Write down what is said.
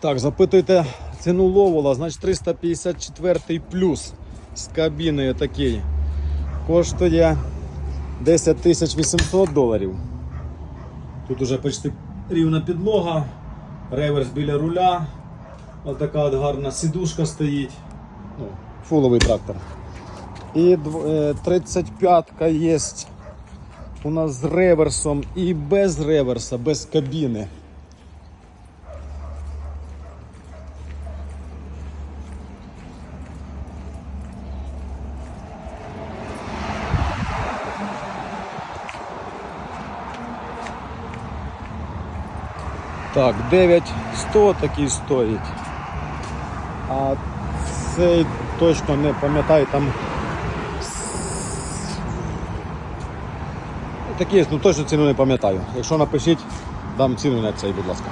Так, запитуйте ціну ловола, значить 354 плюс з кабіною такий. Коштує 10 800 доларів. Тут уже почти рівна підлога, реверс біля руля. Ось така от гарна сідушка стоїть. Ну, фуловий трактор. І е, 35-ка є у нас з реверсом і без реверса, без кабіни. Так, 9100 такий стоїть. А цей точно не пам'ятаю там. Такий, ну точно ціну не пам'ятаю. Якщо напишіть, дам ціну на цей, будь ласка.